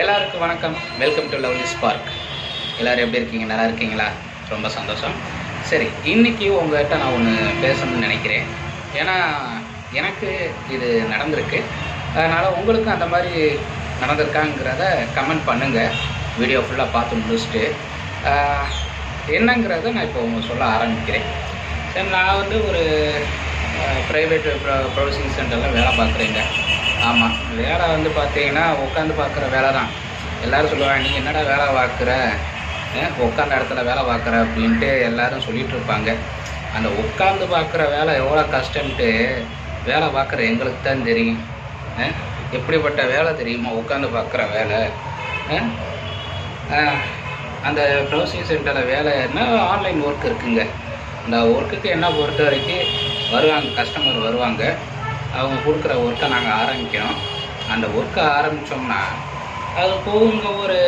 எல்லாருக்கும் வணக்கம். Welcome to lovely spark எல்லோரும் எப்படி இருக்கீங்க? நல்லா இருக்கீங்களா? ரொம்ப சந்தோஷம். சரி இன்றைக்கி உங்கள்கிட்ட நான் ஒன்று பேசணும்னு நினைக்கிறேன். ஏன்னா எனக்கு இது நடந்திருக்கு. அதனால் உங்களுக்கும் அந்த மாதிரி நடந்திருக்காங்கிறத கமெண்ட் பண்ணுங்கள் வீடியோ ஃபுல்லாக பார்த்து முடிச்சுட்டு. என்னங்கிறத நான் இப்போ உங்க சொல்ல ஆரம்பிக்கிறேன். சரி நான் வந்து ஒரு ப்ரைவேட் ப்ரொடியூசிங் சென்டரில் வேலை பார்க்குறேங்க. ஆமாம் வேலை வந்து பார்த்தீங்கன்னா உட்காந்து பார்க்குற வேலை தான் எல்லோரும் சொல்லுவாங்க நீ என்னடா வேலை பார்க்குற? உட்காந்த இடத்துல வேலை பார்க்குற? அப்படின்ட்டு எல்லாரும் சொல்லிகிட்ருப்பாங்க அந்த உட்காந்து பார்க்குற வேலை எவ்வளோ கஷ்டம்ட்டு வேலை பார்க்குற எங்களுக்கு தான் தெரியும். எப்படிப்பட்ட வேலை தெரியுமா? உட்காந்து பார்க்குற வேலை. அந்த ப்ரௌசிங் சென்டரில் வேலை என்ன? ஆன்லைன் ஒர்க் இருக்குங்க. அந்த ஒர்க்குக்கு என்ன பொறுத்த வரைக்கும் வருவாங்க கஸ்டமர் வருவாங்க. அவங்க கொடுக்குற ஒர்க்கை நாங்கள் ஆரம்பிக்கிறோம். அந்த ஒர்க்கை ஆரம்பித்தோம்னா அது போகுங்க ஒரு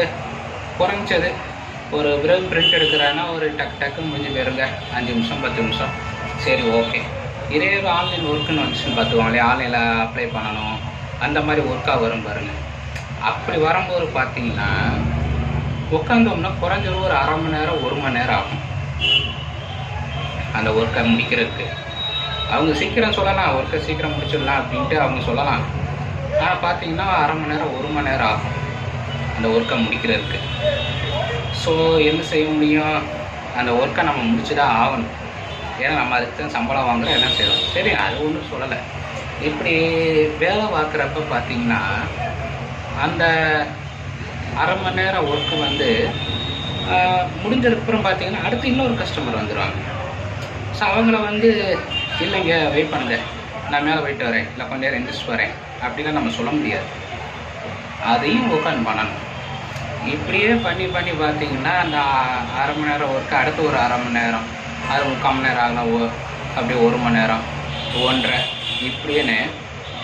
குறைஞ்சது. ஒரு பிறகு பிரிண்ட் எடுக்கிறான்னா ஒரு டக்கு டக்குன்னு முடிஞ்சு போயிருங்க. அஞ்சு நிமிஷம் பத்து நிமிஷம். சரி ஓகே இதே ஆன்லைன் ஒர்க்குன்னு வந்துச்சுன்னு பார்த்துக்கோங்களே ஆன்லைனில் அப்ளை பண்ணணும். அந்த மாதிரி ஒர்க்காக வரும் பாருங்கள் அப்படி வரும்போது பார்த்தீங்கன்னா உட்காந்தோம்னா குறைஞ்சது ஒரு அரை மணி நேரம் ஒரு மணி நேரம் ஆகும். அந்த ஒர்க்கை முடிக்கிறதுக்கு. அவங்க சீக்கிரம் சொல்லலாம் ஒர்க்கை சீக்கிரம் முடிச்சிடலாம் அப்படின்ட்டு அவங்க சொல்லலாம். ஆனால் பார்த்தீங்கன்னா அரை மணி நேரம் ஒரு மணி நேரம் ஆகும் அந்த ஒர்க்கை முடிக்கிறதுக்கு. ஸோ என்ன செய்ய முடியும்? அந்த ஒர்க்கை நம்ம முடிச்சு தான் ஆகணும். ஏன்னா நம்ம அதுக்கு தான் சம்பளம் வாங்குறோம் என்ன செய்யணும் சரி அது ஒன்றும் சொல்லலை. இப்படி வேலை பார்க்குறப்ப பார்த்தீங்கன்னா அந்த அரை மணி நேரம் ஒர்க்கு வந்து முடிஞ்சதுக்கப்புறம் பார்த்தீங்கன்னா அடுத்து இன்னொரு கஸ்டமர் வந்துடுவாங்க ஸோ அவங்கள வந்து இல்லைங்க வெயிட் பண்ணுங்க. நான் மேலே போயிட்டு வரேன். இல்லை கொஞ்ச நேரம் எந்திரிச்சு வரேன். அப்படிலாம் நம்ம சொல்ல முடியாது. அதையும் உட்காந்து பண்ணணும். இப்படியே பண்ணி பண்ணி பார்த்தீங்கன்னா அந்த அரை மணி நேரம் ஒர்க்கு அடுத்து ஒரு அரை மணி நேரம் அது முக்கால் மணி நேரம் ஆகலாம். ஓ அப்படியே ஒரு மணி நேரம் ஒன்றரை இப்படின்னு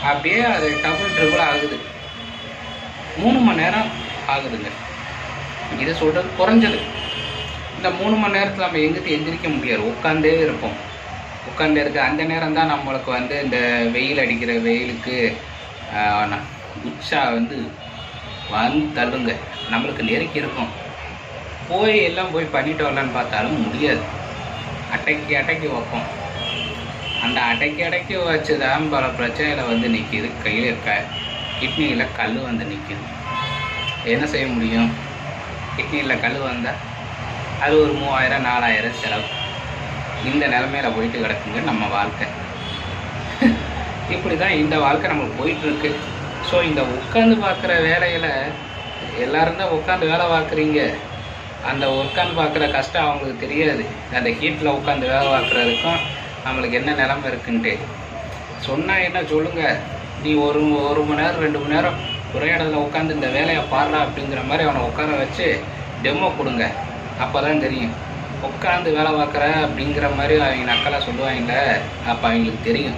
அப்படியே அது டபுள் ட்ரிபிள் ஆகுது. மூணு மணி நேரம் ஆகுதுங்க. இது சொல்கிறது குறைஞ்சது. இந்த மூணு மணி நேரத்தில் நம்ம எங்கிட்டு எந்திரிக்க முடியாது. உட்காந்தே இருப்போம். உட்காந்து இருக்க அந்த நேரம் தான் நம்மளுக்கு வந்து இந்த வெயில் அடிக்கிற வெயிலுக்கு ந- உச்சா வந்து வந்து தள்ளுங்க. நம்மளுக்கு நெருக்கி இருக்கும். போய் எல்லாம் போய் பண்ணிட்டு வரலான்னு பார்த்தாலும் முடியாது. அட்டைக்கு அட்டைக்கு வைப்போம். அந்த அடைக்கி அடைக்கி வச்சுதான் பல பிரச்சனையில் வந்து நிற்கிது கையில் இருக்க கிட்னியில் கல் வந்து நிற்கிது என்ன செய்ய முடியும்? கிட்னியில் கல் வந்தால் அது ஒரு மூவாயிரம் நாலாயிரம் செலவு. இந்த நிலமையில போயிட்டு கிடக்குங்க நம்ம வாழ்க்கை. இப்படி தான் இந்த வாழ்க்கை நம்மளுக்கு போயிட்டுருக்கு. ஸோ இந்த உட்காந்து பார்க்குற வேலையில் எல்லாரும் தான் உட்காந்து வேலை பார்க்குறீங்க. அந்த உட்காந்து பார்க்குற கஷ்டம் அவங்களுக்கு தெரியாது. அந்த ஹீட்டில் உட்காந்து வேலை பார்க்குறதுக்கும் நம்மளுக்கு என்ன நிலமை இருக்குன்ட்டு. சொன்னால் என்ன சொல்லுங்கள் நீ ஒரு ஒரு மணி நேரம் ரெண்டு மணி நேரம் ஒரே இடத்துல உட்காந்து இந்த வேலையை பாடுறா அப்படிங்கிற மாதிரி அவனை உட்கார வச்சு டெமோ கொடுங்க. அப்போ தான் தெரியும். உட்காந்து வேலை பார்க்குற அப்படிங்கிற மாதிரி அவங்க நக்கலாக சொல்லுவாங்க அப்போ அவங்களுக்கு தெரியும்.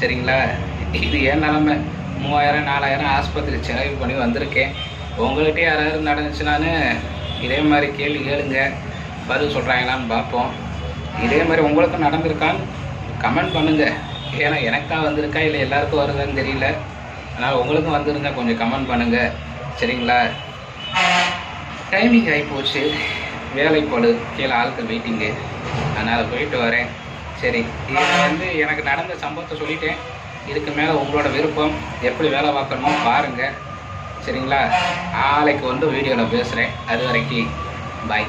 சரிங்களா? இது ஏன் நிலமை. மூவாயிரம் நாலாயிரம் ஆஸ்பத்திரி செலவு பண்ணி வந்திருக்கேன். உங்கள்கிட்ட யாராவது நடந்துச்சுனான்னு இதே மாதிரி கேள்வி கேளுங்க. பதில் சொல்கிறாங்களான்னு பார்ப்போம். இதே மாதிரி உங்களுக்கும் நடந்திருக்கான்னு கமெண்ட் பண்ணுங்க. ஏன்னா எனக்கா வந்திருக்கா இல்லை எல்லாருக்கும் வருதான்னு தெரியல. அதனால் உங்களுக்கும் வந்துருந்தா கொஞ்சம் கமெண்ட் பண்ணுங்க. சரிங்களா? டைமிங் ஆகிப்போச்சு. போச்சு போடு கீழே ஆட்கள் வெயிட்டிங்கு அதனால் போயிட்டு வரேன். சரி இது வந்து எனக்கு நடந்த சம்பவத்தை சொல்லிட்டேன். இதுக்கு மேலே உங்களோட விருப்பம் எப்படி வேலை பார்க்கணுமோ பாருங்கள் சரிங்களா? நாளைக்கு வந்து வீடியோவில் பேசுகிறேன் அது வரைக்கும் பாய்